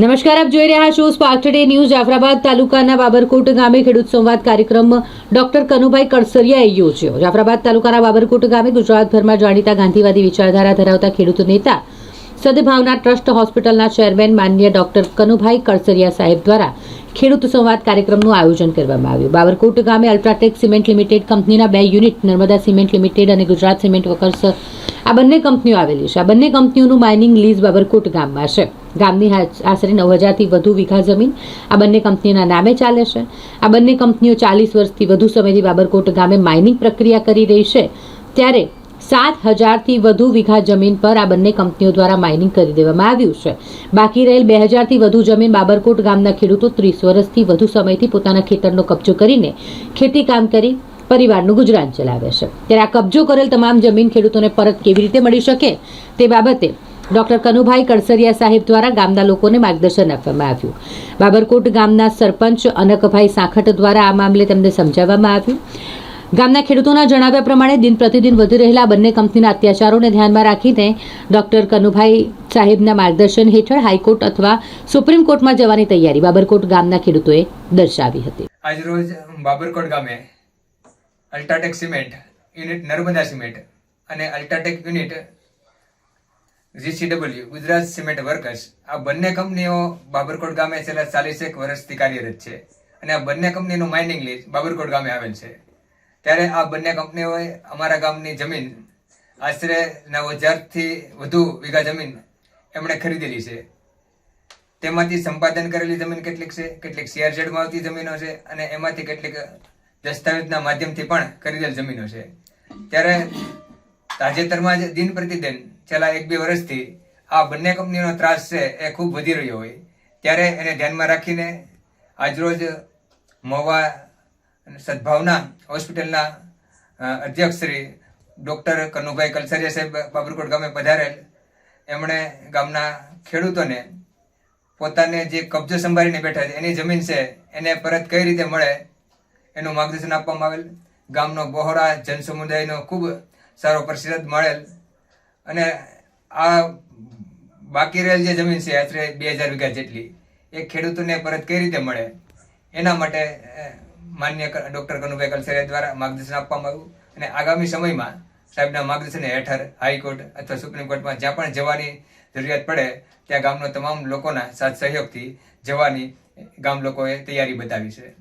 નમસ્કાર, આપ જોઈ રહ્યા છો સ્પાર્ક ટુડે ન્યૂઝ જાફરાબાદ તાલુકાના બાબરકોટ ગામે ખેડૂત સંવાદ કાર્યક્રમ ડોક્ટર કનુભાઈ કડસરિયાએ યોજ્યો. જાફરાબાદ તાલુકાના બાબરકોટ ગામે ગુજરાતભરમાં જાણીતા ગાંધીવાદી વિચારધારા ધરાવતા ખેડૂત નેતા સદભાવના ટ્રસ્ટ હોસ્પિટલના ચેરમેન માન્ય ડોક્ટર કનુભાઈ કડસરિયા સાહેબ દ્વારા ખેડૂત સંવાદ કાર્યક્રમનું આયોજન કરવામાં આવ્યું. બાબરકોટ ગામે અલ્ટ્રાટેક સિમેન્ટ લિમિટેડ કંપનીના બે યુનિટ, નર્મદા સિમેન્ટ લિમિટેડ અને ગુજરાત સિમેન્ટ વર્કર્સ આ બંને કંપનીઓ આવેલી છે. આ બંને કંપનીઓનું માઇનિંગ લીઝ બાબરકોટ ગામમાં છે. ગામની આશરે નવ હજારથી વધુ વીઘા જમીન આ બંને કંપનીઓના નામે ચાલે છે. આ બંને કંપનીઓ ચાલીસ વર્ષથી વધુ સમયથી બાબરકોટ ગામે માઇનિંગ પ્રક્રિયા કરી રહી છે. ત્યારે સાત હજારથી વધુ વીઘા જમીન પર આ બંને કંપનીઓ દ્વારા માઇનિંગ કરી દેવામાં આવ્યું છે. બાકી રહેલ બે હજારથી વધુ જમીન બાબરકોટ ગામના ખેડૂતો ત્રીસ વર્ષથી વધુ સમયથી પોતાના ખેતરનો કબજો કરીને ખેતી કામ કરી પરિવારનું ગુજરાન ચલાવે છે. ત્યારે આ કબજો કરેલ તમામ જમીન ખેડૂતોને પરત કેવી રીતે મળી શકે તે બાબતે ડોક્ટર કનુભાઈ કડસરિયા સાહેબ દ્વારા ગામના લોકોને માર્ગદર્શન આપવામાં આવ્યું. બાબરકોટ ગામના સરપંચ અનકભાઈ સાંખટ દ્વારા આ મામલે તેમને સમજાવવામાં આવ્યું. ગામના ખેડૂતોના જણાવ્યા પ્રમાણે દિન પ્રતિદિન વધી રહેલા બંને કંપનીના અત્યાચારોને ધ્યાનમાં રાખીને ડોક્ટર કનુભાઈ સાહેબના માર્ગદર્શન હેઠળ હાઈકોર્ટ અથવા સુપ્રીમ કોર્ટમાં જવાની તૈયારી બાબરકોટ ગામના ખેડૂતોએ દર્શાવી હતી. આજરોજ બાબરકોટ ગામે UltraTech cement unit Narmada cement અને UltraTech unit GCW Gujarat cement workers. આ બંને કંપનીઓ બાબરકોટ ગામે છેલ્લા ચાલીસેક વર્ષથી કાર્યરત છે અને આ બંને કંપનીનું માઇનિંગ લીઝ બાબરકોટ ગામે આવેલ છે. ત્યારે આ બંને કંપનીઓએ અમારા ગામની જમીન આશરે નવ હજારથી વધુ વીઘા જમીન એમણે ખરીદેલી છે. તેમાંથી સંપાદન કરેલી જમીન કેટલીક છે, કેટલીક શેરઝેડમાં આવતી જમીનો છે અને એમાંથી કેટલીક દસ્તાવેજના માધ્યમથી પણ ખરીદેલ જમીનો છે. ત્યારે તાજેતરમાં જ દિન પ્રતિદિન, છેલ્લા એક બે વર્ષથી આ બંને કંપનીનો ત્રાસ છે એ ખૂબ વધી રહ્યો હોય. ત્યારે એને ધ્યાનમાં રાખીને આજરોજ મહુવા સદભાવના હોસ્પિટલના અધ્યક્ષ શ્રી ડૉક્ટર કનુભાઈ કલસરિયા સાહેબ બાબરકોટ ગામે પધારેલ. એમણે ગામના ખેડૂતોને પોતાને જે કબજો સંભાળીને બેઠા છે, એની જમીન છે, એને પરત કઈ રીતે મળે એનું માર્ગદર્શન આપવામાં આવેલ. ગામનો બહોળા જન સમુદાયનો ખૂબ સારો પ્રતિસાદ મળેલ. અને આ બાકી રહેલ જે જમીન છે, આશરે બે હજાર વીઘા જેટલી, એ ખેડૂતોને પરત કઈ રીતે મળે? એના માટે માન્ય ડૉક્ટર કનુભાઈ કલસરિયા દ્વારા માર્ગદર્શન આપવામાં આવ્યું. અને આગામી સમયમાં સાહેબના માર્ગદર્શન હેઠળ હાઈકોર્ટ અથવા સુપ્રીમ કોર્ટમાં જ્યાં પણ જવાની જરૂરિયાત પડે, ત્યાં ગામનો તમામ લોકોના સાથ સહયોગથી જવાની ગામ લોકોએ તૈયારી બતાવી છે.